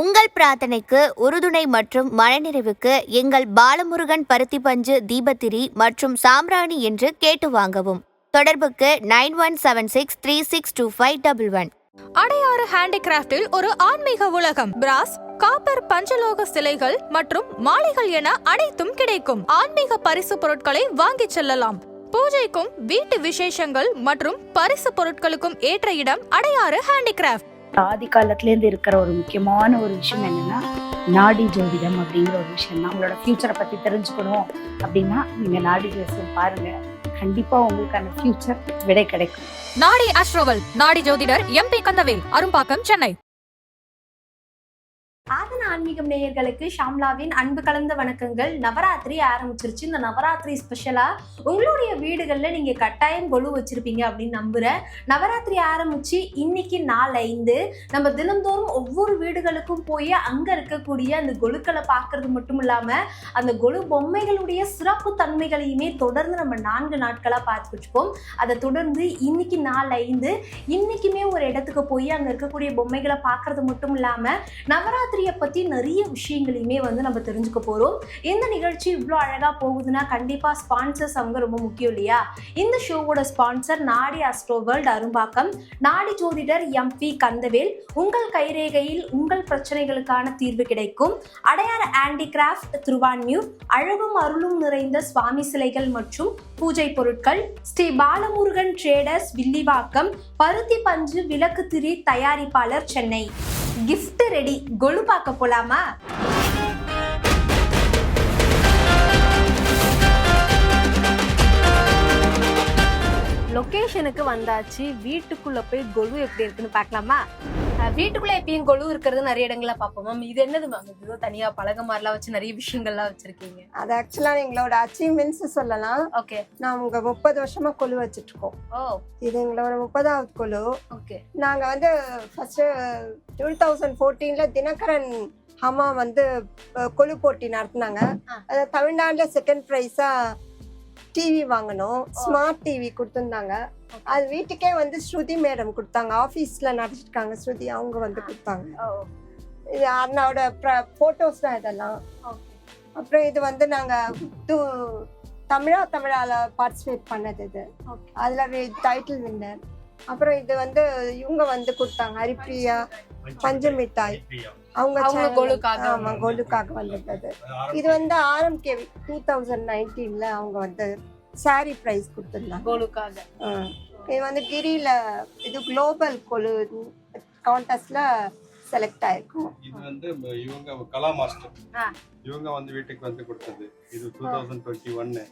உங்கள் பிரார்த்தனைக்கு உறுதுணை மற்றும் மனநிறைவுக்கு எங்கள் பாலமுருகன் பருத்தி பஞ்சு தீபத்திரி மற்றும் சாம்ராணி என்று கேட்டு வாங்கவும். தொடர்புக்கு nine one seven six three six two five double one. Adyar ஹேண்டிகிராஃப்டில் ஒரு ஆன்மீக உலகம். பிராஸ் காப்பர் பஞ்சலோக சிலைகள் மற்றும் மாலைகள் என அனைத்தும் கிடைக்கும். ஆன்மீக பரிசு பொருட்களை வாங்கிச் செல்லலாம். பூஜைக்கும் வீட்டு விசேஷங்கள் மற்றும் பரிசு பொருட்களுக்கும் ஏற்ற இடம் அடையாறு ஹேண்டிகிராஃப்ட். ஆதி காலத்துல இருந்து இருக்கிற ஒரு முக்கியமான ஒரு விஷயம் என்னன்னா நாடி ஜோதிடம் அப்படிங்கிற ஒரு விஷயம் தான். உங்களோட ஃபியூச்சரை பத்தி தெரிஞ்சுக்கணும் அப்படின்னா நீங்க நாடி ஜோதிடம் பாருங்க. கண்டிப்பா உங்களுக்கான ஃபியூச்சர் விடை கிடைக்கும். நாடி அஸ்ட்ரோவல் நாடி ஜோதிடர் எம்பி கந்தவேல் அரும்பாக்கம் சென்னை. ஆதன ஆன்மீகம் நேயர்களுக்கு ஷாம்லாவின் அன்பு கலந்த வணக்கங்கள். நவராத்திரி ஆரம்பிச்சிருச்சு. இந்த நவராத்திரி ஸ்பெஷலா உங்களுடைய வீடுகளில் நீங்க கட்டாயம் கொலு வச்சிருப்பீங்க அப்படின்னு நம்புறேன். நவராத்திரி ஆரம்பிச்சு இன்னைக்கு நாள் ஐந்து. நம்ம தினந்தோறும் ஒவ்வொரு வீடுகளுக்கும் போய் அங்க இருக்கக்கூடிய அந்த கொலுக்களை பார்க்கறது மட்டும் இல்லாம அந்த கொலு பொம்மைகளுடைய சிறப்பு தன்மைகளையுமே தொடர்ந்து நம்ம நான்கு நாட்களா பார்த்துச்சுப்போம் அதை தொடர்ந்து இன்னைக்கு நாள் ஐந்து. இன்னைக்குமே ஒரு இடத்துக்கு போய் அங்க இருக்கக்கூடிய பொம்மைகளை பார்க்கறது மட்டும் இல்லாம நவராத்திரியை பற்றி நிறைய விஷயங்களையுமே வந்து நம்ம தெரிஞ்சுக்க போகிறோம் இந்த நிகழ்ச்சி இவ்வளோ அழகாக போகுதுன்னா கண்டிப்பாக ஸ்பான்சர்ஸ் அவங்க ரொம்ப முக்கியம் இல்லையா? இந்த ஷோவோட ஸ்பான்சர் நாடி அஸ்ட்ரோ வேர்ல்ட் அரும்பாக்கம் நாடி ஜோதிடர் எம்பி கந்தவேல். உங்கள் கைரேகையில் உங்கள் பிரச்சனைகளுக்கான தீர்வு கிடைக்கும். அடையார் ஹேண்டிகிராஃப்ட் திருவான்மியூர் அழகும் அருளும் நிறைந்த சுவாமி சிலைகள் மற்றும் பூஜை பொருட்கள் ஸ்ரீ பாலமுருகன் ட்ரேடர்ஸ் வில்லிவாக்கம் பருத்தி பஞ்சு விளக்கு திரி தயாரிப்பாளர் சென்னை. கிஃப்ட் ரெடி கொலு பார்க்க போலாமா? லொக்கேஷனுக்கு வந்தாச்சு. வீட்டுக்குள்ள போய் கொலு எப்படி இருக்குன்னு பார்க்கலாமா? வீட்டுக்குள்ள எப்பயும் கொலு இருக்கிறது நிறைய இடங்கள்ல பார்ப்போம். மேம் இது என்னது மேம் இது தனியா பழக மாதிரிலாம் வச்சு நிறைய விஷயங்கள்லாம் வச்சிருக்கீங்க. அது ஆக்சுவலா எங்களோட அச்சீவ்மெண்ட்ஸ் சொல்லலாம். ஓகே நாங்க முப்பது வருஷமா கொலு வச்சுட்டு இருக்கோம். ஓ. இது எங்களோட முப்பதாவது கொலு. ஓகே நாங்க வந்து ஃபர்ஸ்ட் டூ தௌசண்ட் ஃபோர்டீன்ல தினகரன் அம்மா வந்து கொலு போட்டி நடத்தினாங்க. தமிழ்நாட்டுல செகண்ட் ப்ரைஸா டிவி வாங்கணும். ஸ்மார்ட் டிவி கொடுத்துருந்தாங்க. அது வீட்டுக்கே வந்து ஸ்ருதி மேடம் கொடுத்தாங்க. ஆஃபீஸ்ல நடத்திருக்காங்க. ஸ்ருதி அவங்க வந்து கொடுத்தாங்க. இது அண்ணாவோட போட்டோஸ் தான் இதெல்லாம். அப்புறம் இது வந்து நாங்க து தமிழா தமிழால பார்ட்டிசிபேட் பண்ணது இது. அதுல டைட்டில் வின்னர் அப்புறம் இது வந்து இவங்க வந்து கொடுத்தாங்க. ஹரிப்ரியா பஞ்சு மிட்டாய். அவங்க கோலுக்காக. ஆமா கோலுக்காக வந்தது இது வந்து ஆர்எம்கே டூ தௌசண்ட் நைன்டீன்ல அவங்க வந்து சாரி பிரைஸ் கொடுத்துருந்தாங்க. கோலுக்காக ஆ. இது வந்து கிரியில இது குளோபல் கொலு கான்டெஸ்ட்ல செலக்ட் ஆயிருக்கும். இது வந்து இவங்க கலா மாஸ்டர். ஆ. இவங்க வந்து வீட்டுக்கு வந்து கொடுத்தது. இது டூ தௌசண்ட் டுவெண்ட்டி ஒன்னு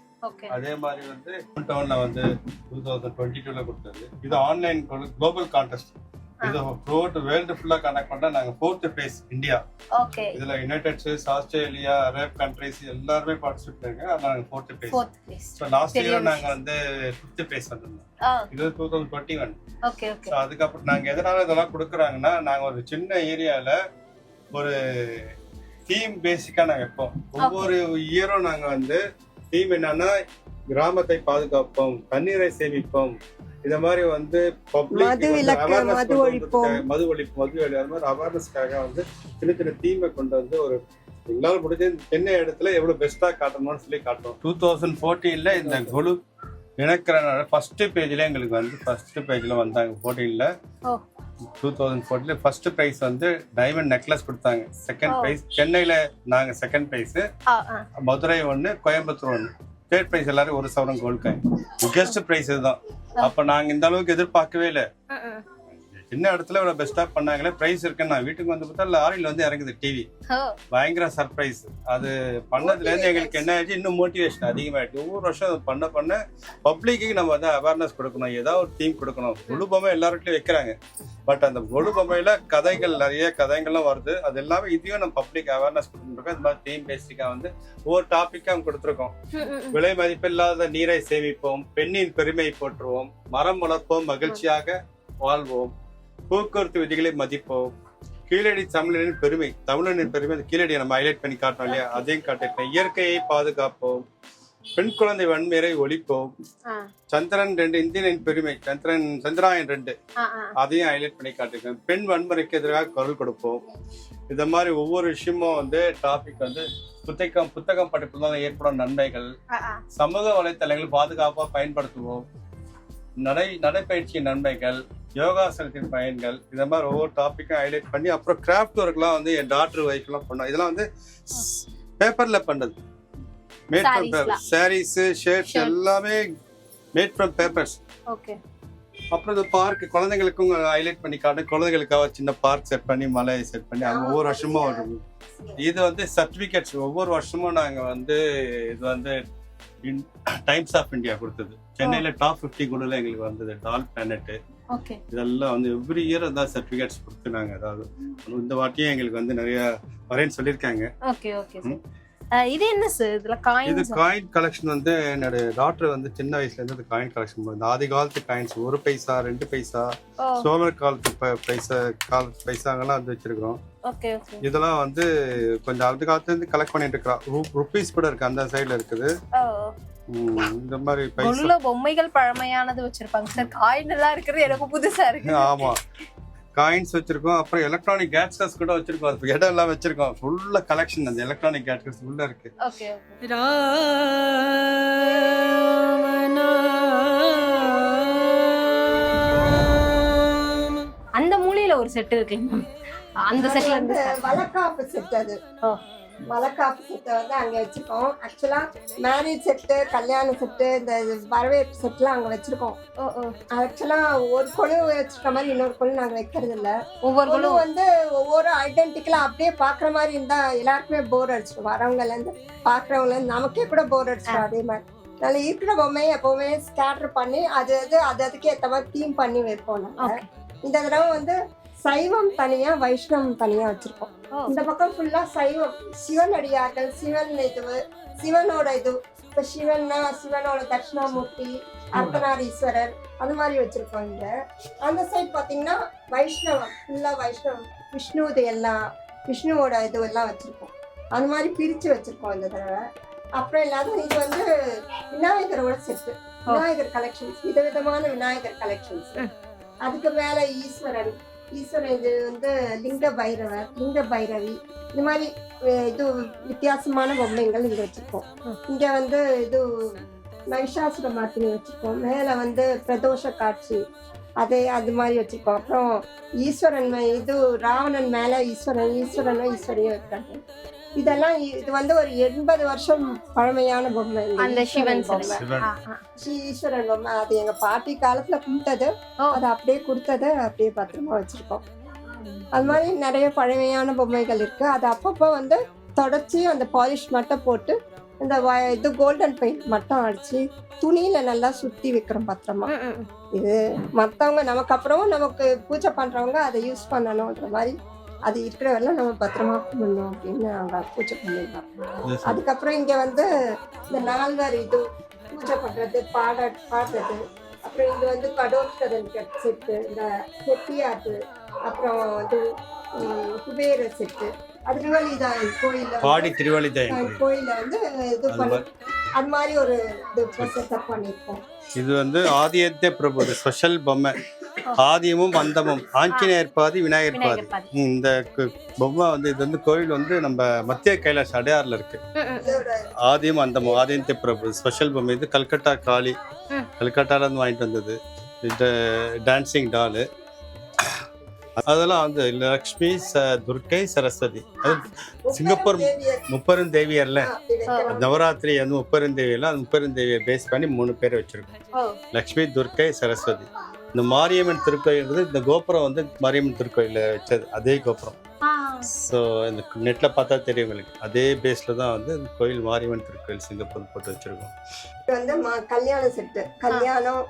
அதே மாதிரி வந்து டவுன்ல வந்து டூ தௌசண்ட் டுவெண்ட்டி டூல கொடுத்தது. இது ஆன்லைன் குளோபல் கான்டெஸ்ட் இது த்ரூஅவுட் வேர்ல்டு ஃபுல்லா கனெக்ட் பண்ணா நாங்க ஃபோர்த் பிளேஸ் இந்தியா ஓகே இதுல United States Australia Arab countries எல்லாருமே பார்ட்டிசிபேட் இருக்காங்க ஆனா நாங்க fourth place so last year நாங்க. வந்து ஃபிஃப்த் பிளேஸ் வந்திருந்தோம். இது two thousand twenty one okay okay அதுக்கப்புறம் நாங்கள் எதனால இதெல்லாம் கொடுக்குறாங்கன்னா நாங்கள் ஒரு சின்ன ஏரியாவில் ஒரு தீம் பேசிக்காக நாங்கள் வைப்போம். ஒவ்வொரு இயரும் நாங்கள் வந்து தீம் என்னன்னா கிராமத்தை பாதுகாப்போம் தண்ணீரை சேமிப்போம் இந்த மாதிரி வந்து public மது விலக்கு, மது ஒழிப்போம். மது ஒழிப்பு மது ஒழி அது மாதிரி அவேர்னஸ்க்காக வந்து சின்ன சின்ன தீமை கொண்டு வந்து ஒரு எங்களால் முடிஞ்ச சென்னை இடத்துல எவ்வளவு பெஸ்டா காட்டணும்னு சொல்லி காட்டுறோம் டூ தௌசண்ட் ஃபோர்டீன்ல இந்த குழு இணைக்கிறனால ஃபர்ஸ்ட் பேஜ்ல எங்களுக்கு வந்து ஃபர்ஸ்ட் பேஜ்ல வந்தாங்க ஃபோர்டீன்ல. டூ தௌசண்ட் ஃபோர்டீன்ல ஃபர்ஸ்ட் பிரைஸ் வந்து டைமண்ட் நெக்லஸ் கொடுத்தாங்க செகண்ட். பிரைஸ் சென்னையில நாங்க செகண்ட் பிரைஸ் மதுரை ஒன்று கோயம்புத்தூர் ஒன்று ஸ்டேட் பிரைஸ் எல்லாரும் ஒரு சவரம் கோல்ட் காயின் பிகெஸ்ட் பிரைஸ் இதுதான். அப்ப நாங்க இந்த அளவுக்கு எதிர்பார்க்கவே இல்லை. சின்ன இடத்துல இவ்வளவு பெஸ்டா பண்ணாங்களே பிரைஸ் இருக்குன்னு நான் வீட்டுக்கு வந்து பார்த்தா லாரியில வந்து இறங்குது டிவி பயங்கர சர்ப்ரைஸ் அது பண்ணதுல இருந்து எங்களுக்கு என்ன ஆயிடுச்சு? இன்னும் மோட்டிவேஷன் அதிகமாயிடுச்சு. ஒவ்வொரு வருஷம் அது பண்ண பண்ண பப்ளிக்கு நம்ம வந்து அவேர்னஸ் கொடுக்கணும். ஏதாவது ஒரு தீம் கொடுக்கணும். கொழு பொம்மை எல்லாருக்கிட்டையும் வைக்கிறாங்க. பட் அந்த கொழு பொம்மையில கதைகள் நிறைய கதைகள்லாம் வருது. அது எல்லாமே இதையும் நம்ம பப்ளிக் அவேர்னஸ் கொடுத்துருக்கோம் இந்த மாதிரி தீம் பேசிக்கா வந்து ஒவ்வொரு டாபிக்கா கொடுத்துருக்கோம். விலை மதிப்பில்லாத நீரை சேமிப்போம். பெண்ணின் பெருமை போற்றுவோம். மரம் வளர்ப்போம். மகிழ்ச்சியாக வாழ்வோம். போக்குவரத்து விதிகளை மதிப்போம். கீழடி தமிழனின் பெருமை தமிழனின் பெருமை அந்த கீழடியை நம்ம ஹைலைட் பண்ணி காட்டோம் இல்லையா? அதையும் காட்டிருக்கேன் இயற்கையை பாதுகாப்போம். பெண் குழந்தை வன்முறை ஒழிப்போம். சந்திரன் ரெண்டு இந்தியனின் பெருமை சந்திரன் சந்திராயன் ரெண்டு. அதையும் ஹைலைட் பண்ணி காட்டிருக்கேன் பெண் வன்முறைக்கு எதிராக குரல் கொடுப்போம். இந்த மாதிரி ஒவ்வொரு விஷயமும் வந்து டாபிக் வந்து புத்தகம் புத்தகம் படிப்பதால் ஏற்படும் நன்மைகள். சமூக வலைத்தளங்கள் பாதுகாப்பாக பயன்படுத்துவோம். நடை நடைப்பயிற்சியின் நன்மைகள். யோகாசனத்தின் பயன்கள் இந்த மாதிரி ஒவ்வொரு டாப்பிக்கும் ஹைலைட் பண்ணி அப்புறம் கிராஃப்ட் ஒர்க்லாம் வந்து என் டாக்டர் ஒய்ஃப்லாம் பண்ணோம். இதெல்லாம் வந்து பேப்பர்ல பண்ணது மேட் ஃப்ரம் Sarees-லாம். Sarees shirts. எல்லாமே மேட் ஃப்ரம் பேப்பர்ஸ் ஓகே அப்புறம் இந்த பார்க் குழந்தைங்களுக்கும் ஹைலைட் பண்ணி காட்டு குழந்தைகளுக்காக சின்ன பார்க் செட் பண்ணி மலை செட் பண்ணி அவங்க ஒவ்வொரு வருஷமும் வரும். இது வந்து சர்டிபிகேட்ஸ் ஒவ்வொரு வருஷமும் நாங்க வந்து இது வந்து டைம்ஸ் ஆஃப் இந்தியா கொடுத்தது. சென்னையில டாப் 50 குழுல எங்களுக்கு வந்தது. டால் பிளானட் ஓகே இதெல்லாம் வந்து எவ்ரி இயர் தான் சர்டிபிகேட்ஸ் கொடுத்து நாங்க அதாவது இந்த வாட்டியும் எங்களுக்கு வந்து நிறைய வரேன்னு சொல்லியிருக்காங்க. ஓகே ஓகே இது என்ன சார் இதுல இது காயின்ஸ் காயின் கலெக்ஷன் வந்து என்னோட டாக்டர் வந்து சின்ன வயசுல இருந்து இந்த காயின் கலெக்ஷன் பண்ணுது ஆதி காலத்து காயின்ஸ் ஒரு பைசா ரெண்டு பைசா சோழர் காலத்து பைசா கால பைசாங்கெல்லாம் வந்து வச்சிருக்கிறோம். இதெல்லாம் வந்து கொஞ்சம் அந்த காலத்துல இருந்து கலெக்ட் பண்ணிட்டு இருக்கிறோம் ருபீஸ் கூட இருக்கு அந்த சைடுல இருக்குது. இந்த மாதிரி பைசா. பொம்மைகள் பழமையானது வச்சிருப்பாங்க சார். காயின் எல்லாம் இருக்கிறது எனக்கு புதுசா இருக்கு. ஆமா. காயின்ஸ் வச்சிருக்கோம். அப்புறம் எலக்ட்ரானிக் கேட்ஜெட்ஸ் கூட வச்சிருக்கோம். இடம் எல்லாம் வச்சிருக்கோம். ஃபுல்லா கலெக்ஷன் அந்த எலக்ட்ரானிக் கேட்ஜெட்ஸ் ஃபுல்லா இருக்கு. ஓகே ஓகே அந்த மூலையில ஒரு செட் இருக்கு அந்த செட்ல இருந்து. வழக்காப்பு செட் அது. வழக்காப்பு செட்டை வந்து அங்க வச்சிருக்கோம் ஆக்சுவலா மேரேஜ் செட்டு கல்யாண செட்டு இந்த வரவேற்பு செட்லாம் அங்க வச்சிருக்கோம். ஓ, ஓ. ஆக்சுவலா ஒரு கொழு வச்சிருக்க மாதிரி இன்னொரு கொழு நாங்க வைக்கிறது இல்ல. ஒவ்வொரு கொழு வந்து ஒவ்வொரு ஐடென்டிக்கலா அப்படியே பாக்குற மாதிரி இருந்தா எல்லாருக்குமே போர் அடிச்சிடும். வரவங்கல இருந்து பாக்குறவங்கல இருந்து நமக்கே கூட போர் அடிச்சிடும் அதே மாதிரி. அதனால இருக்கிற பொம்மையை எப்பவுமே ஸ்கேட்டர் பண்ணி அது அது அது அதுக்கு ஏத்த மாதிரி தீம் பண்ணி வைப்போம் நாங்க. Okay. இந்த தடவை வந்து சைவம் தனியா வைஷ்ணவம் தனியா வச்சிருக்கோம். இந்த பக்கம் ஃபுல்லா சைவம். சிவன் அடியார்கள் சிவன் இது சிவனோட இது. இப்ப சிவன்னா சிவனோட தட்சிணாமூர்த்தி அர்த்தநாரீஸ்வரர் அது மாதிரி வச்சிருக்கோம் இங்க. அந்த சைட் பாத்தீங்கன்னா வைஷ்ணவம் ஃபுல்லா வைஷ்ணவம். விஷ்ணு இது எல்லாம் விஷ்ணுவோட இது எல்லாம் வச்சிருக்கோம். அது மாதிரி பிரிச்சு வச்சிருக்கோம் இந்த தடவை. அப்புறம் இல்லாத இது வந்து விநாயகரோட செட்டு விநாயகர் கலெக்ஷன்ஸ் விதவிதமான விநாயகர் கலெக்ஷன்ஸ் அதுக்கு மேல ஈஸ்வரன் ஈஸ்வரன் இது வந்து லிங்க பைரவர் லிங்க பைரவி. இந்த மாதிரி இது வித்தியாசமான பொம்மைகள் இங்க வச்சிருக்கோம். இங்க வந்து இது மகிஷாசுர மாத்தினி வச்சிருக்கோம். மேல வந்து பிரதோஷ காட்சி. அதே அது மாதிரி வச்சிருக்கோம். அப்புறம் ஈஸ்வரன் இது ராவணன் மேல ஈஸ்வரன் ஈஸ்வரனும் ஈஸ்வரியும் இருக்காங்க. இதெல்லாம் இது வந்து ஒரு எண்பது வருஷம் பழமையான பொம்மை. அந்த சிவன் பொம்மை. ஈஸ்வரன் பொம்மை. அது எங்க பாட்டி காலத்துல கொடுத்தது ஓ. அது அப்படியே கொடுத்தது அப்படியே பத்திரமா வச்சிருக்கோம். அது மாதிரி நிறைய பழமையான பொம்மைகள் இருக்கு. அது அப்பப்போ வந்து தொடச்சி அந்த பாலிஷ் மட்டும் போட்டு இந்த இது கோல்டன் பெயிண்ட் மட்டும் அடிச்சு துணியில நல்லா சுத்தி வைக்கிறோம் பத்திரமா. இது மத்தவங்க நமக்கு அப்புறமும் நமக்கு பூஜை பண்றவங்க அதை யூஸ் பண்ணணும்ன்ற மாதிரி அது இருக்கிற வரலாம் நம்ம பத்திரமா பண்ணணும் அப்படின்னு அவங்க பூஜை பண்ணிருக்காங்க அதுக்கப்புறம் இங்க வந்து இந்த நால்வர் இது பூஜை பண்றது பாட பாடுறது. அப்புறம் இது வந்து கடோத்கதன் செட்டு இந்த செட்டியாட்டு அப்புறம் உம், குபேர செட்டு. அதுக்கு மேல இதான் கோயில்ல பாடி வந்து, திருவள்ளிதயம் அஹ், கோயில்ல வந்து இது பண்ணி. அது மாதிரி ஒரு இது பண்ணியிருக்கோம். இது வந்து ஆதியத்தை பிரபு ஸ்பெஷல் பொம்மை. ஆதியமும் அந்தமும் ஆஞ்சநேயர் பாதி விநாயகர் பாதி. இந்த பொம்மை வந்து இது வந்து கோயில் வந்து நம்ம மத்திய கைலாஷ் அடையாறுல இருக்கு. ஆதியும் அந்தமும் ஆதியத்தை பிரபு ஸ்பெஷல் பொம்மை இது. கல்கட்டா காளி. ம். கல்கட்டால இருந்து வாங்கிட்டு வந்தது. இந்த டான்சிங் டாலு அதெல்லாம் வந்து லக்ஷ்மி ச துர்க்கை சரஸ்வதி. அது சிங்கப்பூர் முப்பெரும் தேவியர்ல. நவராத்திரி வந்து முப்பெரும் தேவியர்ல. அந்த முப்பெரும் தேவியை பேஸ் பண்ணி மூணு பேர் வச்சிருக்கோம். லக்ஷ்மி துர்க்கை சரஸ்வதி. இந்த மாரியம்மன் திருக்கோயில்ன்றது இந்த கோபுரம் வந்து மாரியம்மன் திருக்கோயிலில் வச்சது அதே கோபுரம். ஸோ இந்த நெட்டில் பார்த்தா தெரியும் உங்களுக்கு. அதே பேஸில் தான் வந்து இந்த கோயில் மாரியம்மன் திருக்கோயில் சிங்கப்பூர் போட்டு வச்சிருக்கோம். வந்து ம- கல்யாண செட்டு கல்யாணம்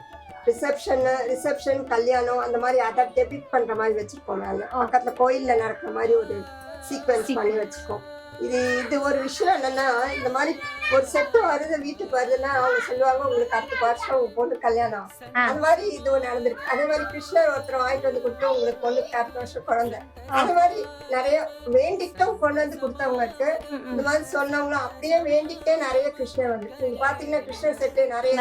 ரிசப்ஷன் ரிசப்ஷன் கல்யாணம் அந்த மாதிரி அதை டெபிட் பண்ற மாதிரி வச்சிருக்கோம் மேல பக்கத்துல கோயில்ல நடக்கிற மாதிரி ஒரு சீக்வன்ஸ் பண்ணி வச்சிருக்கோம். இது இது ஒரு விஷயம் என்னன்னா இந்த மாதிரி ஒரு செட்டு வருது வீட்டுக்கு வருதுன்னா அவங்க சொல்லுவாங்க உங்களுக்கு அடுத்த வருஷம் உங்க பொண்ணு கல்யாணம் ஆ. அந்த மாதிரி இது நடந்திருக்கு அதே மாதிரி கிருஷ்ணர் ஒருத்தர் வாங்கிட்டு வந்து கொடுத்து உங்களுக்கு பொண்ணுக்கு அடுத்த வருஷம் குழந்தை அந்த மாதிரி நிறைய வேண்டிக்கிட்டும் கொண்டு வந்து கொடுத்தவங்க இருக்கு ம், ம். இந்த மாதிரி சொன்னவங்களும் அப்படியே வேண்டிக்கிட்டே நிறைய கிருஷ்ணர் வந்து நீங்க பாத்தீங்கன்னா கிருஷ்ணர் செட்டு நிறைய.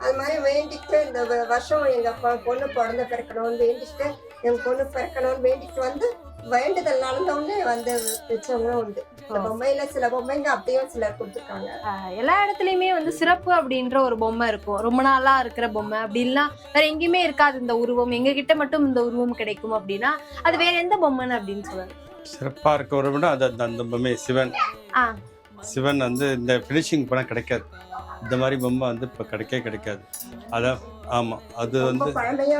அது மாதிரி வேண்டிக்கிட்டு இந்த வருஷம் எங்க பொண்ணு குழந்தை பிறக்கணும்னு வேண்டிக்கிட்டு என் பொண்ணு பிறக்கணும்னு வேண்டிக்கிட்டு வந்து வேண்டுதல் நடந்தவொடனே வந்து வச்சவங்களும் உண்டு. இந்த பொம்மையில சில பொம்மைங்க அப்படியும் சிலர் கொடுத்துருக்காங்க. எல்லா இடத்துலயுமே வந்து சிறப்பு அப்படின்ற ஒரு பொம்மை இருக்கும். ரொம்ப நாளா இருக்கிற பொம்மை அப்படி இல்லைன்னா வேற எங்கேயுமே இருக்காது இந்த உருவம். எங்க கிட்ட மட்டும் இந்த உருவம் கிடைக்கும் அப்படின்னா அது வேற எந்த பொம்மைன்னு அப்படின்னு சொல்லலாம் சிறப்பாக இருக்க ஒரு விட அது அந்த- பொம்மை சிவன். ஆ. சிவன் வந்து இந்த ஃபினிஷிங் படம் கிடைக்காது. இந்த மாதிரி பொம்மை வந்து இப்போ கிடைக்கவே கிடைக்காது. அதான் ஆமாம் அது ரொம்ப வந்து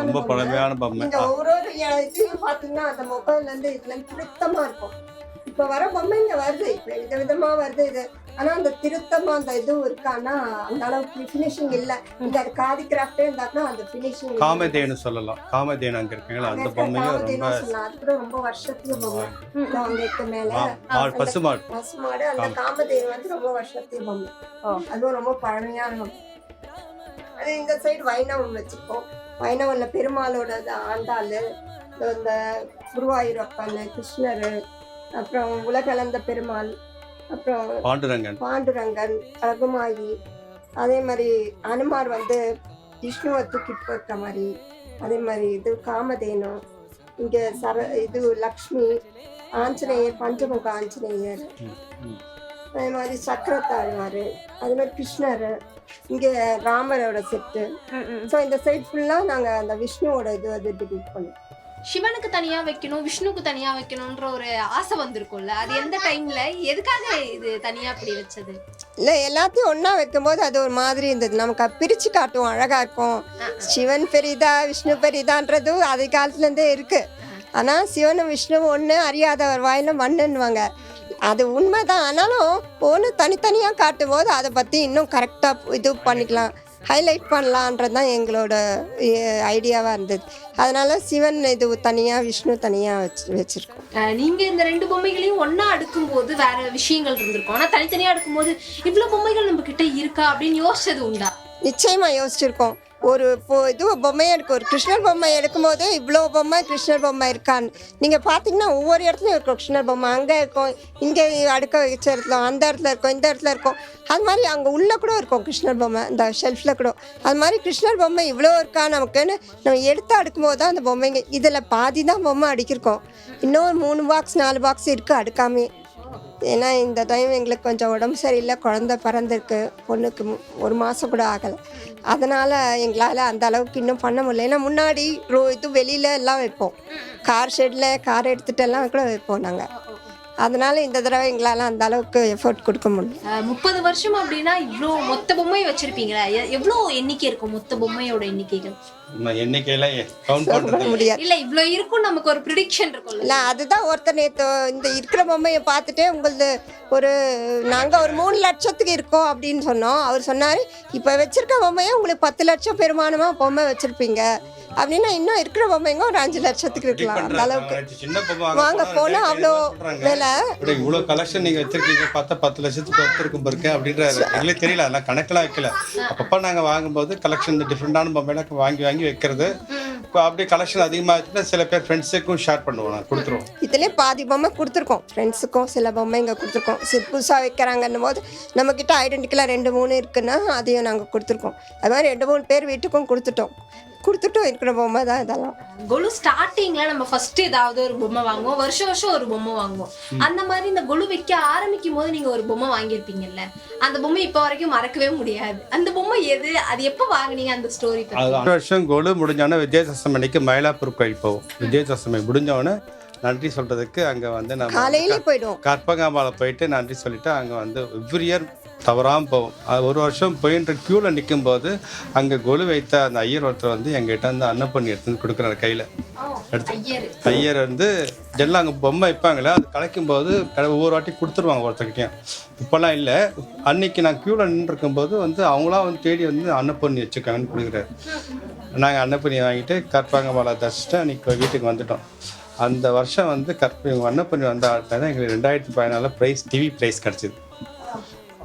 ரொம்ப. பழமையான பொம்மை. நீங்க ஒரு ஒரு இதுலயும் பாத்தீங்கன்னா அந்த மொபைல்ல இருந்து இதுல இருந்து திருத்தமா இருக்கும். இப்ப வர பொம்மைங்க வருது. இப்ப வித விதமா வருது இது. ஆனா அந்த திருத்தமா அந்த இதுவும் இருக்கு ஆனா அந்த அளவுக்கு ஃபினிஷிங் இல்ல. இந்த அது காதி கிராஃப்டே இருந்தாக்கா அந்த ஃபினிஷிங் காமதேனு சொல்லலாம். காமதேனு அங்கே இருக்கீங்களா? அந்த பொம்மையும் ரொம்ப அது கூட ரொம்ப வருஷத்துக்கு பொம்மை. இருக்க மேல மாடு பசு மாடு. பசுமாடு அந்த காமதேனு வந்து ரொம்ப வருஷத்துக்கு பொம்மை. அதுவும் ரொம்ப பழமையான அது இந்த சைடு வைணவம் வச்சிருக்கோம். வைணவம்ல பெருமாளோட அந்த ஆண்டாள் இந்த குருவாயூரப்பன் கிருஷ்ணர் அப்புறம் உலகளந்த பெருமாள் அப்புறம் பாண்டுரங்கன். பாண்டுரங்கன் ரகுமாயி அதே மாதிரி அனுமார் வந்து விஷ்ணுவை தூக்கிட்டு போயிருக்க மாதிரி அதே மாதிரி இது காமதேனு இங்கே சர இது லக்ஷ்மி ஆஞ்சநேயர் பஞ்சமுக ஆஞ்சநேயர். அதே மாதிரி சக்கரத்தாழ்வார் அதே மாதிரி கிருஷ்ணர் இங்கே ராமரோட செட்டு. ஸோ இந்த சைட் ஃபுல்லாக நாங்கள் அந்த விஷ்ணுவோட இது வந்து டிபிட் பண்ணுவோம் சிவனுக்கு தனியா வைக்கணும் விஷ்ணுக்கு தனியா வைக்கணும்ன்ற ஒரு ஆசை வந்திருக்கும்ல. அது எந்த டைம்ல எதுக்காக இது தனியா அப்படி வச்சது? இல்லை எல்லாத்தையும் ஒன்றா வைக்கும்போது அது ஒரு மாதிரி இருந்தது. நமக்கு பிரித்து காட்டுவோம் அழகாக இருக்கும். சிவன் பெரிதா விஷ்ணு பெரிதான்றது அது காலத்துலேருந்தே இருக்கு. ஆனால் சிவனும் விஷ்ணுவும் ஒன்று அறியாதவர் வாயில மண்ணுன்னுவாங்க. அது உண்மைதான். ஆனாலும் ஒன்று தனித்தனியாக காட்டும் போது அதை பற்றி இன்னும் கரெக்டாக இது பண்ணிக்கலாம். ஹைலைட் பண்ணலான்றது தான் எங்களோட ஐடியாவாக இருந்தது. அதனால சிவன் இது தனியாக விஷ்ணு தனியாக வச்சு வச்சுருக்கோம். நீங்கள் இந்த ரெண்டு பொம்மைகளையும் ஒன்றா அடுக்கும் போது வேற விஷயங்கள் இருந்திருக்கும். ஆனால் தனித்தனியாக அடுக்கும் போது இவ்வளோ பொம்மைகள் நம்ம கிட்ட இருக்கா அப்படின்னு யோசிச்சது உண்டா? நிச்சயமாக யோசிச்சிருக்கோம். ஒரு இப்போ இது பொம்மையாக இருக்கு. ஒரு கிருஷ்ணர் பொம்மை எடுக்கும்போது இவ்வளோ பொம்மை கிருஷ்ணர் பொம்மை இருக்கான்னு நீங்கள் பார்த்தீங்கன்னா ஒவ்வொரு இடத்துலையும் இருக்கும் கிருஷ்ணர் பொம்மை அங்கே இருக்கும் இங்கே அடுக்க வச்ச இடத்துல அந்த இடத்துல இருக்கும் இந்த இடத்துல இருக்கும். அது மாதிரி அங்கே உள்ளே கூட இருக்கும் கிருஷ்ணர் பொம்மை. இந்த ஷெல்ஃபில் கூட. அது மாதிரி கிருஷ்ணர் பொம்மை இவ்வளோ இருக்கா நமக்குன்னு நம்ம எடுத்து அடுக்கும்போது தான் அந்த பொம்மைங்க. இதில் பாதி தான் பொம்மை அடிக்கிருக்கோம் ஒரு மூணு பாக்ஸ் நாலு பாக்ஸ் இருக்குது அடுக்காமே ஏன்னா இந்த டைம் எங்களுக்கு கொஞ்சம் உடம்பு சரியில்லை. குழந்த பிறந்திருக்கு. பொண்ணுக்கு ஒரு மாதம் கூட ஆகலை. அதனால் எங்களால் அந்த அளவுக்கு இன்னும் பண்ண முடியல. ஏன்னா முன்னாடி ரோ இது வெளியில எல்லாம் வைப்போம். கார் ஷெட்டில் கார் எடுத்துகிட்டு எல்லாம் கூட வைப்போம் நாங்கள் அதனால் இந்த தடவை எங்களால் அந்த அளவுக்கு எஃபோர்ட் கொடுக்க முடியல. முப்பது வருஷம் அப்படின்னா இவ்வளோ மொத்த பொம்மை வச்சிருப்பீங்களா? எ- எவ்வளவு எண்ணிக்கை இருக்கும் மொத்த பொம்மையோட எண்ணிக்கைகள்? கவுண்ட் முடியாது. இல்ல இவ்ளோ இருக்கும் நமக்கு ஒரு ப்ரிடிக்ஷன் இருக்கும்ல. இல்லை அதுதான் ஒருத்தர் நேற்று இந்த இருக்கிற பொம்மையை பார்த்துட்டு உங்களது ஒரு நாங்கள் ஒரு மூணு லட்சத்துக்கு இருக்கோம் அப்படின்னு சொன்னோம். அவர் சொன்னார் இப்போ வச்சிருக்க பொம்மையை உங்களுக்கு பத்து லட்சம் பெருமானமாக பொம்மை வச்சுருப்பீங்க. அப்படின்னா இன்னும் இருக்கிற பொம்மைங்க ஒரு அஞ்சு லட்சத்துக்கு இருக்கலாம். அந்த அளவுக்கு. பொம்மை வாங்க போனால் அவ்வளோ விலை. இவ்வளோ கலெக்ஷன் நீங்கள் வச்சிருக்கீங்க. பார்த்தா பத்து லட்சத்துக்கு ஒருத்தர் இருக்கும் பாருங்க அப்படின்ற எங்களுக்கு தெரியல அதெல்லாம் கணக்கெல்லாம் வைக்கல. அப்பப்போ நாங்கள் வாங்கும்போது கலெக்ஷன் டிஃப்ரெண்டான பொம்மைலாம் வாங்கி வாங்கி வைக்கிறது. இப்போ அப்படியே கலெக்ஷன் அதிகமாகிட்டுனா சில பேர் ஃப்ரெண்ட்ஸுக்கும் ஷேர் பண்ணுவோம். நான் கொடுத்துருவோம். இதுலேயே பாதி பொம்மை கொடுத்துருக்கோம். ஃப்ரெண்ட்ஸுக்கும் சில பொம்மைங்க கொடுத்துருக்கோம். சி புதுசாக வைக்கிறாங்கன்னும் போது நம்மக்கிட்ட ஐடென்டிக்கலாக ரெண்டு மூணு இருக்குன்னா அதையும் நாங்கள் கொடுத்துருக்கோம். அது மாதிரி ரெண்டு மூணு பேர் வீட்டுக்கும் கொடுத்துட்டோம். கொடுத்துட்டும் இருக்கிற பொம்மை தான் இதெல்லாம். கொலு ஸ்டார்டிங்ல நம்ம ஃபர்ஸ்ட் ஏதாவது ஒரு பொம்மை வாங்குவோம். வருஷம் வருஷம் ஒரு பொம்மை வாங்குவோம். அந்த மாதிரி இந்த கொலு வைக்க ஆரம்பிக்கும் போது நீங்க ஒரு பொம்மை வாங்கியிருப்பீங்கல்ல அந்த பொம்மை இப்ப வரைக்கும் மறக்கவே முடியாது. அந்த பொம்மை எது? அது எப்ப வாங்குனீங்க அந்த ஸ்டோரி அது அடுத்த வருஷம் கோலு முடிஞ்சோடனே விஜயதசமி அன்னைக்கு மயிலாப்பூர் கோயில் போவோம். விஜயதசமி முடிஞ்சோடனே நன்றி சொல்கிறதுக்கு அங்கே வந்து நம்ம காலையிலே போயிடுவோம். கற்பகாம்பால போயிட்டு நன்றி சொல்லிட்டு அங்கே வந்து எவ்ரி இயர் தவறாமல் போவோம் அது ஒரு வருஷம் போயின்ற க்யூவில் நிற்கும்போது அங்கே கொலு வைத்த அந்த ஐயர் ஒருத்தர் வந்து எங்கிட்ட வந்து அன்னப்பண்ணி எடுத்து கொடுக்குறாரு கையில். எடுத்து ஐயர் வந்து எல்லாம் அங்கே பொம்மை வைப்பாங்களே அது கலைக்கும் போது ஒவ்வொரு வாட்டி கொடுத்துருவாங்க ஒருத்தர்கிட்டையும். இப்போல்லாம் இல்லை. அன்னைக்கு நான் க்யூவில் நின்றுருக்கும்போது வந்து அவங்களாம் வந்து தேடி வந்து அன்னப்பண்ணி வச்சுருக்காங்கன்னு கொடுக்குறாரு. நாங்கள் அன்னப்பண்ணி வாங்கிட்டு கற்பகமாலை தரிசிட்டு அன்னைக்கு வீட்டுக்கு வந்துட்டோம். அந்த வருஷம் வந்து கற்ப அன்னப்பண்ணி வந்த ஆட்கள் தான் எங்களுக்கு ரெண்டாயிரத்தி பதினாலில் ப்ரைஸ் டிவி ப்ரைஸ் கிடச்சிது.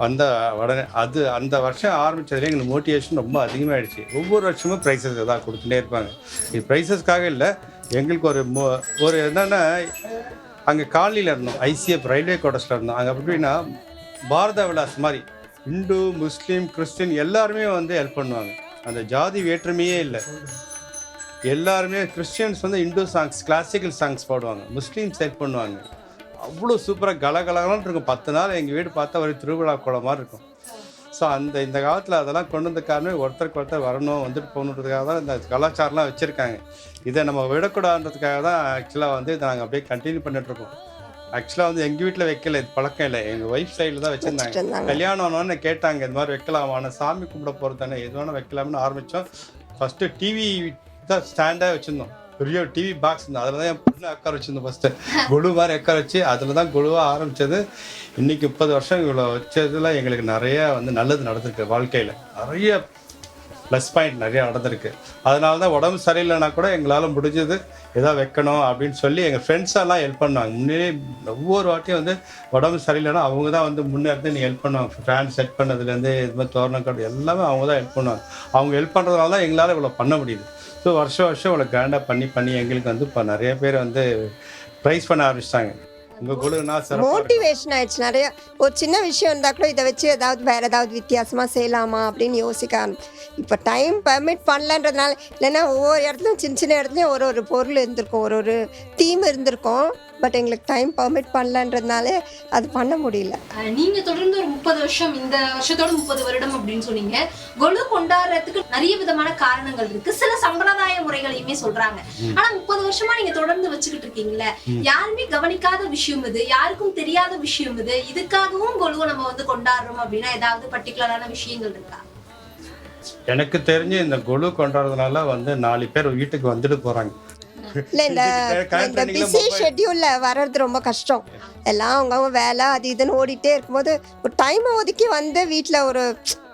அந்த உடனே அது அந்த வருஷம் ஆரம்பித்ததுலேயே எங்களுக்கு மோட்டிவேஷன் ரொம்ப அதிகமாகிடுச்சு ஒவ்வொரு வருஷமும் ப்ரைஸஸ் தான் கொடுத்துட்டே இருப்பாங்க. இது ப்ரைஸஸ்க்காக இல்லை எங்களுக்கு ஒரு மோ ஒரு என்னென்னா அங்கே காலனியில் இருந்தோம் ஐசிஎஃப் ரயில்வே குவார்டர்ஸில் இருந்தோம். அங்கே எப்படின்னா பாரத விலாஸ் மாதிரி இந்து முஸ்லீம் கிறிஸ்டின் எல்லாருமே வந்து ஹெல்ப் பண்ணுவாங்க. அந்த ஜாதி வேற்றுமையே இல்லை. எல்லாருமே கிறிஸ்டியன்ஸ் வந்து இந்து சாங்ஸ் கிளாசிக்கல் சாங்ஸ் பாடுவாங்க. முஸ்லீம்ஸ் ஹெல்ப் பண்ணுவாங்க. அவ்வளோ சூப்பராக கலகலகலன்னு இருக்கும். பத்து நாள் எங்கள் வீடு பார்த்தா ஒரு திருவிழா குளம் மாதிரி இருக்கும். ஸோ அந்த இந்த காலத்தில் அதெல்லாம் கொண்டு வந்த காரணமே ஒருத்தருக்கு ஒருத்தர் வரணும் வந்துட்டு போகணுன்றதுக்காக தான் இந்த கலாச்சாரம்லாம் வச்சுருக்காங்க. இதை நம்ம விடக்கூடாதுன்றதுக்காக தான் ஆக்சுவலாக வந்து இதை நாங்கள் அப்படியே கண்டினியூ பண்ணிட்டுருக்கோம் ஆக்சுவலாக வந்து எங்கள் வீட்டில் வைக்கல இது பழக்கம் இல்லை. எங்கள் ஒய்ஃப் சைடில் தான் வச்சுருந்தாங்க. இருந்தாங்க கல்யாணம் ஆனோன்னு கேட்டாங்க இந்த மாதிரி வைக்கலாமா சாமி கும்பிட போகிறது தானே? எது வேணால் வைக்கலாம்னு ஆரம்பித்தோம் ஃபஸ்ட்டு டிவி தான் ஸ்டாண்டாக வச்சுருந்தோம். பெரிய டிவி பாக்ஸ் இருந்தது. அதில் தான் என் பொண்ணு உட்கார வச்சுருந்தோம் ஃபஸ்ட்டு குழு மாதிரி உட்கார வச்சு அதில் தான் குழுவாக ஆரம்பித்தது இன்றைக்கி முப்பது வருஷம் இவ்வளோ வச்சதில் எங்களுக்கு நிறைய வந்து நல்லது நடந்திருக்கு வாழ்க்கையில். நிறைய ப்ளஸ் பாயிண்ட் நிறைய நடந்திருக்கு. அதனால தான் உடம்பு சரியில்லைனா கூட எங்களால் முடிஞ்சது ஏதோ வைக்கணும் அப்படின்னு சொல்லி எங்கள் ஃப்ரெண்ட்ஸெல்லாம் ஹெல்ப் பண்ணுவாங்க முன்னே ஒவ்வொரு வாட்டியும் வந்து உடம்பு சரியில்லைன்னா அவங்க தான் வந்து முன்னேறது நீ ஹெல்ப் பண்ணுவாங்க. ஃபேன் செட் பண்ணதுலேருந்து இது மாதிரி தோரணம் கட்டு எல்லாமே அவங்க தான் ஹெல்ப் பண்ணுவாங்க. அவங்க ஹெல்ப் பண்ணுறதுனால தான் எங்களால் இவ்வளோ பண்ண முடியுது. ஸோ வருஷம் வருஷம் இவ்வளோ கிராண்டாக பண்ணி பண்ணி எங்களுக்கு வந்து இப்போ நிறைய பேர் வந்து ப்ரைஸ் பண்ண ஆரம்பிச்சிட்டாங்க. உங்கள் குழுனா சிறப்பாக மோட்டிவேஷன் ஆயிடுச்சு. நிறைய ஒரு சின்ன விஷயம் இருந்தால் கூட இதை வச்சு ஏதாவது வேற ஏதாவது வித்தியாசமாக செய்யலாமா அப்படின்னு யோசிக்க இப்போ டைம் பெர்மிட் பண்ணலன்றதுனால இல்லைன்னா ஒவ்வொரு இடத்துலையும் சின்ன சின்ன இடத்துலையும் ஒரு ஒரு பொருள் இருந்திருக்கும். ஒரு ஒரு தீம் இருந்திருக்கும். பட் எங்களுக்கு டைம் பெர்மிட் பண்ணலன்றதுனால அது பண்ண முடியல. நீங்க தொடர்ந்து ஒரு முப்பது வருஷம் இந்த வருஷத்தோட முப்பது வருடம் அப்படின்னு சொன்னீங்க. கொலு கொண்டாடுறதுக்கு நிறைய விதமான காரணங்கள் இருக்கு. சில சம்பிரதாய முறைகளையுமே சொல்றாங்க. ஆனா முப்பது வருஷமா நீங்க தொடர்ந்து வச்சுக்கிட்டு இருக்கீங்கல்ல. யாருமே கவனிக்காத விஷயம் இது. யாருக்கும் தெரியாத விஷயம் இது. இதுக்காகவும் கொலுவை நம்ம வந்து கொண்டாடுறோம் அப்படின்னா ஏதாவது பர்டிகுலரான விஷயங்கள் இருக்கா? எனக்கு தெரிஞ்சு இந்த குழு கொண்டாடுறதுனால வந்து நாலு பேர் வீட்டுக்கு வந்துட்டு போகிறாங்க இல்லை இந்த இந்த பிஸி? ஷெட்யூலில் வர்றது ரொம்ப கஷ்டம். எல்லாம் அவங்கவுங்க வேலை அது இதுன்னு ஓடிட்டே இருக்கும்போது ஒரு டைமை ஒதுக்கி வந்து வீட்டில் ஒரு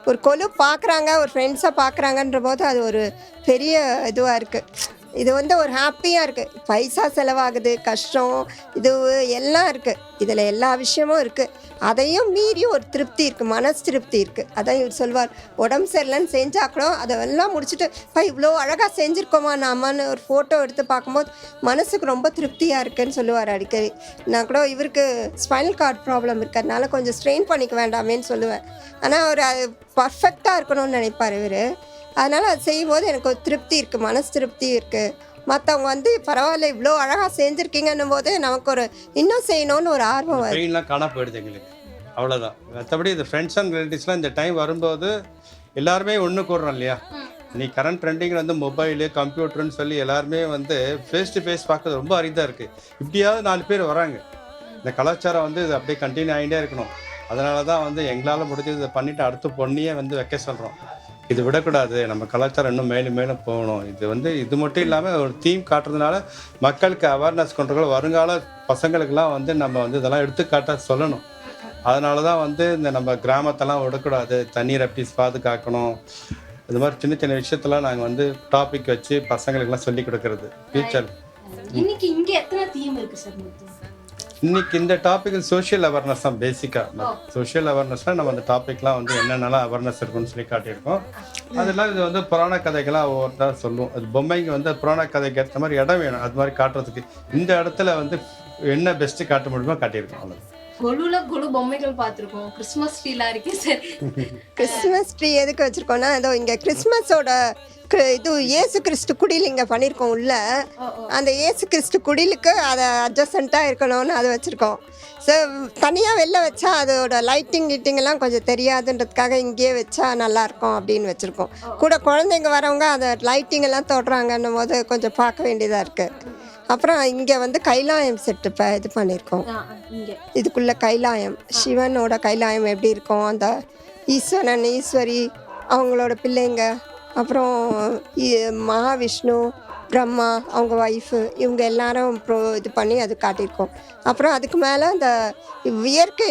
ஒரு கொலு பார்க்குறாங்க ஒரு ஃப்ரெண்ட்ஸை பார்க்குறாங்கன்ற போது அது ஒரு பெரிய இதுவாக இருக்குது இது வந்து ஒரு ஹாப்பியாக இருக்குது பைசா செலவாகுது கஷ்டம் இது எல்லாம் இருக்குது இதில் எல்லா விஷயமும் இருக்குது அதையும் மீறி ஒரு திருப்தி இருக்குது மனசு திருப்தி இருக்குது அதான் இவர் சொல்வார் உடம்பு சரியில்லைன்னு செஞ்சால் கூட அதெல்லாம் முடிச்சுட்டு இப்போ இவ்வளோ அழகாக செஞ்சுருக்கோமா நாமன்னு ஒரு ஃபோட்டோ எடுத்து பார்க்கும்போது மனசுக்கு ரொம்ப திருப்தியாக இருக்குன்னு சொல்லுவார் அடிக்கடி. நான் கூட இவருக்கு ஸ்பைனல் கார்டு ப்ராப்ளம் இருக்கிறதுனால கொஞ்சம் ஸ்ட்ரெயின் பண்ணிக்க வேண்டாமேன்னு சொல்லுவேன். ஆனால் அவர் அது பர்ஃபெக்டாக இருக்கணும்னு நினைப்பார் இவர். அதனால் அது செய்யும்போது எனக்கு ஒரு திருப்தி இருக்குது மனசு திருப்தி இருக்குது மற்றவங்க வந்து பரவாயில்ல இவ்வளோ அழகாக செஞ்சுருக்கீங்கன்னும் போது நமக்கு ஒரு இன்னும் செய்யணும்னு ஒரு ஆர்வம் வருது. காணா போயிடுது எங்களுக்கு. அவ்வளோதான் மற்றபடி இந்த ஃப்ரெண்ட்ஸ் அண்ட் ரிலேட்டிவ்ஸ்லாம் இந்த டைம் வரும்போது எல்லாருமே ஒன்று கூடுறோம் இல்லையா? நீ கரண்ட் ட்ரெண்டிங் வந்து மொபைலு கம்ப்யூட்டர்னு சொல்லி எல்லாருமே வந்து ஃபேஸ் டு ஃபேஸ் பார்க்கறது ரொம்ப அரிதாக இருக்குது இப்படியாவது நாலு பேர் வராங்க. இந்த கலாச்சாரம் வந்து இது அப்படியே கண்டினியூ ஆகிட்டே இருக்கணும். அதனால தான் வந்து எங்களால் முடிஞ்சது இதை பண்ணிவிட்டு அடுத்த பொண்ணையே வந்து வைக்க சொல்கிறோம் இது விடக்கூடாது. நம்ம கலாச்சாரம் இன்னும் மேலும் மேலும் போகணும். இது வந்து இது மட்டும் இல்லாமல் ஒரு தீம் காட்டுறதுனால மக்களுக்கு அவேர்னஸ் கொண்டு வருங்கால பசங்களுக்கெல்லாம் வந்து நம்ம வந்து இதெல்லாம் எடுத்துக்காட்டாக சொல்லணும். அதனால தான் வந்து இந்த நம்ம கிராமத்தெல்லாம் விடக்கூடாது. தண்ணீரை எப்படி பாதுகாக்கணும். இது மாதிரி சின்ன சின்ன விஷயத்தெல்லாம் நாங்கள் வந்து டாபிக் வச்சு பசங்களுக்கெல்லாம் சொல்லி கொடுக்கறது. ஃபியூச்சர் இன்னைக்கு இங்கே எத்தனை தீம் இருக்குது சார் இன்னைக்கு இந்த டாபிக் சோஷியல் அவேர்னஸ் தான் பேசிக்காக சோஷியல் அவேர்னஸ்ல நம்ம அந்த டாபிக்லாம் வந்து என்னென்னலாம் அவேர்னஸ் இருக்குன்னு சொல்லி காட்டியிருக்கோம். அதெல்லாம் இது வந்து புராண கதைகளாக ஒவ்வொருத்தா சொல்லுவோம் அது பொம்மைக்கு வந்து புராண கதைக்கு ஏற்ற மாதிரி இடம் வேணும். அது மாதிரி காட்டுறதுக்கு. இந்த இடத்துல வந்து என்ன பெஸ்ட்டு காட்ட முடியுமோ காட்டியிருக்கோம். அவ்வளோ கொலுல கொலு பொம்மைகள் பார்த்திருக்கோம். கிறிஸ்மஸ் ட்ரீலாம் இருக்கே சார். கிறிஸ்மஸ் ட்ரீ எதுக்கு வச்சுருக்கோன்னா ஏதோ இங்கே கிறிஸ்மஸோட இது இயேசு கிறிஸ்து குடில் இங்கே பண்ணியிருக்கோம் உள்ள. அந்த இயேசு கிறிஸ்து குடிலுக்கு அதை அட்ஜஸ்டண்ட்டாக இருக்கணும்னு அதை வச்சுருக்கோம். ஸோ தனியாக வெளில வச்சா அதோட லைட்டிங் கிட்டிங் எல்லாம் கொஞ்சம் தெரியாதுன்றதுக்காக இங்கேயே வச்சா நல்லாயிருக்கும் அப்படின்னு வச்சுருக்கோம். கூட குழந்தைங்க வரவங்க அதை லைட்டிங் எல்லாம் தொடுறாங்கன்னும் போது கொஞ்சம் பார்க்க வேண்டியதாக இருக்குது அப்புறம் இங்கே வந்து கைலாயம் செட்டு இப்போ இது பண்ணியிருக்கோம் இதுக்குள்ள கைலாயம். சிவனோட கைலாயம் எப்படி இருக்கும்? அந்த ஈஸ்வரன் ஈஸ்வரி அவங்களோட பிள்ளைங்க அப்புறம் மகாவிஷ்ணு பிரம்மா அவங்க ஒய்ஃபு இவங்க எல்லாரும் ப்ரோ இது பண்ணி அது காட்டியிருக்கோம். அப்புறம் அதுக்கு மேலே அந்த இயற்கை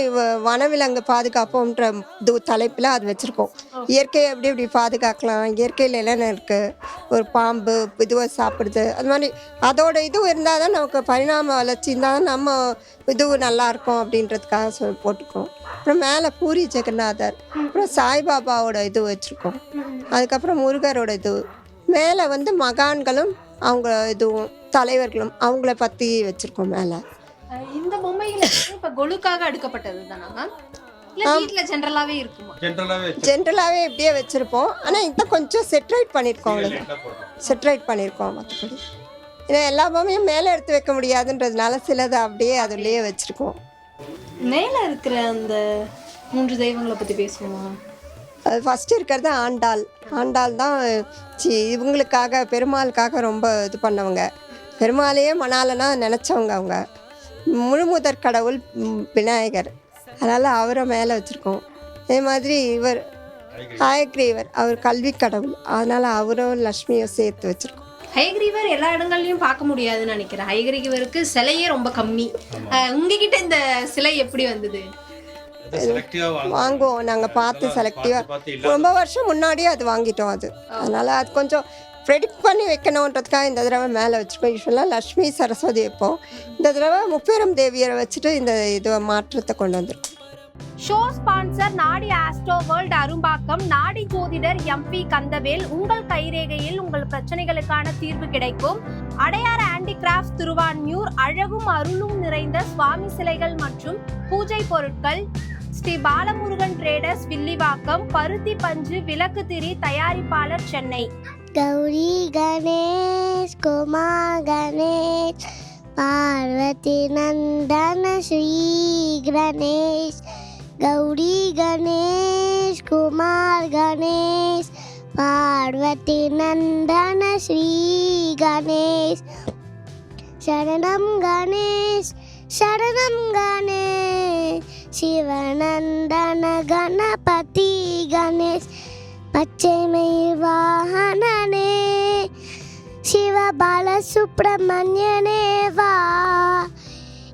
வனவிலங்கு பாதுகாப்போன்ற இது தலைப்பில் அது வச்சுருக்கோம். இயற்கையை எப்படி எப்படி பாதுகாக்கலாம் இயற்கையில் என்னென்ன இருக்குது ஒரு பாம்பு இதுவை சாப்பிடுது அது மாதிரி அதோட இது இருந்தால் தான் நமக்கு பரிணாம வளர்ச்சி இருந்தால் தான் நம்ம இது நல்லா இருக்கும் அப்படின்றதுக்காக சொல் போட்டுக்கோம் அப்புறம் மேலே பூரி ஜெகநாதர் அப்புறம் சாய்பாபாவோட இது வச்சுருக்கோம். அதுக்கப்புறம் முருகரோட இது. மேலே வந்து மகான்களும் அவங்க இதுவும் தலைவர்களும் அவங்கள பற்றி வச்சுருக்கோம் மேலே. இந்த பொம்மைகள் இப்ப கொலுக்காக அடுக்கப்பட்டது தானா மேம் இல்ல வீட்ல ஜென்ரலாவே இருக்குமா? ஜென்ரலாகவே ஜென்ரலாகவே இப்படியே வச்சுருப்போம். ஆனால் இதை கொஞ்சம் செட்ரைட் பண்ணியிருக்கோம் அவ்வளோதான் போடுறோம் செட்ரைட் பண்ணியிருக்கோம் மற்றபடி ஏன்னா எல்லா பொம்மையும் மேலே எடுத்து வைக்க முடியாதுன்றதுனால சிலதை அப்படியே அதுலேயே வச்சுருக்கோம். மேல இருக்கிற அந்த மூன்று தெய்வங்களை பத்தி பேசுவோமா? அது ஃபஸ்ட்டு இருக்கிறது ஆண்டாள். ஆண்டாள் தான் சி இவங்களுக்காக பெருமாளுக்காக ரொம்ப இது பண்ணவங்க. பெருமாளையே மணாலனா நினச்சவங்க அவங்க. முழுமுதற் கடவுள் விநாயகர். அதனால் அவரை மேலே வச்சுருக்கோம். அதே மாதிரி இவர் ஆயக்ரீவர் அவர் கல்வி கடவுள். அதனால் அவரும் லக்ஷ்மியும் சேர்த்து வச்சுருக்கோம். ஹைகிரீவர் எல்லா இடங்கள்லயும் பார்க்க முடியாதுன்னு நினைக்கிறேன். ஹைகிரீவருக்கு சிலையே ரொம்ப கம்மி. உங்ககிட்ட இந்த சிலை எப்படி வந்தது? வாங்குவோம். நாங்கள் பார்த்து செலக்டிவாக ரொம்ப வருஷம் முன்னாடியே அது வாங்கிட்டோம் அது. அதனால் அது கொஞ்சம் ப்ரெடிக்ட் பண்ணி வைக்கணுன்றதுக்காக இந்த தடவை மேலே வச்சுருக்கோம் யூஸ்வலாக லக்ஷ்மி சரஸ்வதி வைப்போம். இந்த தடவை முப்பெரும் தேவியரை வச்சுட்டு இந்த இது மாற்றத்தை கொண்டு வந்திருக்கோம். ஷோ ஸ்பான்சர் நாடி ஆஸ்ட்ரோ வேர்ல்ட் அரும்பாக்கம். நாடி ஜோதிடர் எம்பி கந்தவேல் உங்கள் கைரேகையில் உங்கள் பிரச்சனைகளுக்கான தீர்வு கிடைக்கும். அடையார் ஹேண்டிகிராஃப்ட் திருவான்மியூர் அழகும் அருளும் நிறைந்த சுவாமி சிலைகள் மற்றும் பூஜை பொருட்கள். ஸ்ரீ பாலமுருகன் ட்ரேடர்ஸ் வில்லிவாக்கம் பருத்தி பஞ்சு விளக்கு திரி தயாரிப்பாளர் சென்னை. கௌரி கணேஷ் குமார் கணேஷ் பார்வதி நந்தன ஸ்ரீ கணேஷ் கௌரி கணேஷ் குமார் கணேஷ் பார்வதி நந்தன ஸ்ரீ கணேஷ் சரணம் கணேஷ் சரணங்கானே சிவநந்தன கணபதி கணேஷ். பச்சைமயில் வாகனனே. சிவபால சுப்பிரமணியனே வா.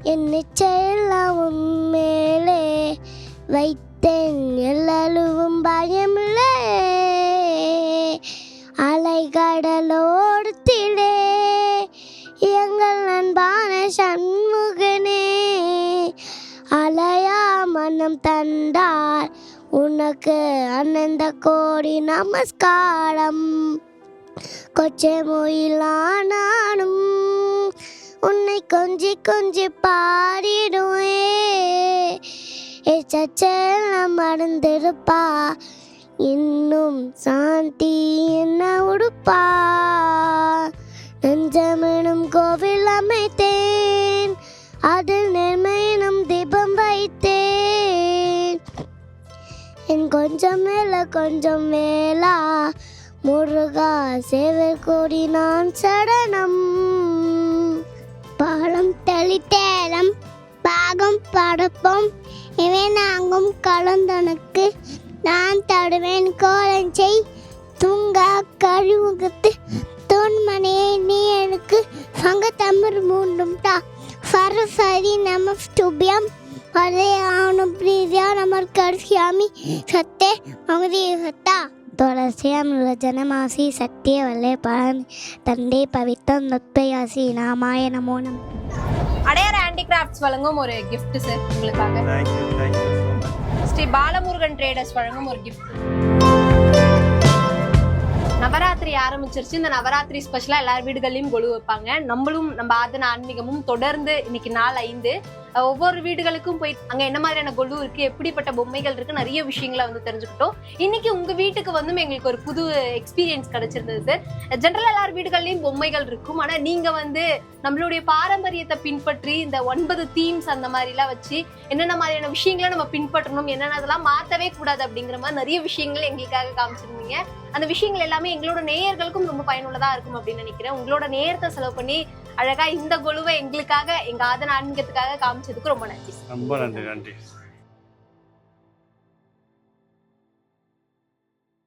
என் நிச்சயம் மேலே. வைத்தேன் எல்லாரும் பயமில்லை. அலைகடலோ மனம் தந்தார். உனக்கு அனந்த கோடி நமஸ்காரம். கொச்சை மொயிலானானும் உன்னை கொஞ்சி கொஞ்சி பாடிடுவே. எச்செல்லாம் மறந்திருப்பா. இன்னும் சாந்தி என்ன உடுப்பா? நெஞ்சமெனும் கோவில் அமைத்தேன். அதில் நெர்மையினும் தீபம் வைத்தேன். என் கொஞ்சம் மேல கொஞ்சம் மேலா. முருகா சேவை கூடி நான் சடனம். பாலம் தெளித்தேலம் பாகம் படப்போம். இவை நாங்கும் கலந்தனுக்கு. நான் தடுவேன் கோலஞ்சை தூங்கா கழிவுகத்து. தோன்மனையை நீ எனக்கு. சங்க தமிழ் மூண்டும்டா சரஸ்வதி நமஸ்துபியம். பிரீதியா நமர் கர்ஷியாமி சத்தே மகதி சத்தா. துளசியம் ஜனமாசி சத்திய வல்லே பழனி தந்தை பவித்தம் நொப்பையாசி நாமாய நமோ நம. அடையார் ஹேண்டிகிராஃப்ட்ஸ் வழங்கும் ஒரு gift சார் உங்களுக்காக. ஸ்ரீ பாலமுருகன் ட்ரேடர்ஸ் வழங்கும் ஒரு gift. நவராத்திரி ஆரம்பிச்சிருச்சு. இந்த நவராத்திரி ஸ்பெஷலா எல்லார் வீடுகள்லயும் கொலு வைப்பாங்க. நம்மளும் நம்ம ஆதன ஆன்மீகமும் தொடர்ந்து இன்னைக்கு நாள் ஐந்து. ஒவ்வொரு வீடுகளுக்கும் போய் அங்க என்ன மாதிரியான கொலு இருக்கு எப்படிப்பட்ட பொம்மைகள் இருக்கு நிறைய விஷயங்களை வந்து தெரிஞ்சுக்கிட்டோம். இன்னைக்கு உங்க வீட்டுக்கு வந்து எங்களுக்கு ஒரு புது எக்ஸ்பீரியன்ஸ் கிடைச்சிருந்தது சார் ஜென்ரல் எல்லார் வீடுகள்லயும் பொம்மைகள் இருக்கும். ஆனா நீங்க வந்து நம்மளுடைய பாரம்பரியத்தை பின்பற்றி இந்த ஒன்பது தீம்ஸ் அந்த மாதிரி எல்லாம் வச்சு என்னென்ன மாதிரியான விஷயங்களை நம்ம பின்பற்றணும் என்னென்னதெல்லாம் மாத்தவே கூடாது அப்படிங்கிற மாதிரி நிறைய விஷயங்கள் எங்களுக்காக காமிச்சிருந்தீங்க. அந்த விஷயங்கள் எல்லாமே எங்களோட நேயர்களுக்கும் ரொம்ப பயனுள்ளதா இருக்கும் அப்படின்னு நினைக்கிறேன். உங்களோட நேரத்தை செலவு பண்ணி அழகா இந்த குழுவை எங்களுக்காக எங்க ஆதன ஆன்மீகத்துக்காக காமிச்சதுக்கு ரொம்ப நன்றி. ரொம்ப நன்றி நன்றி.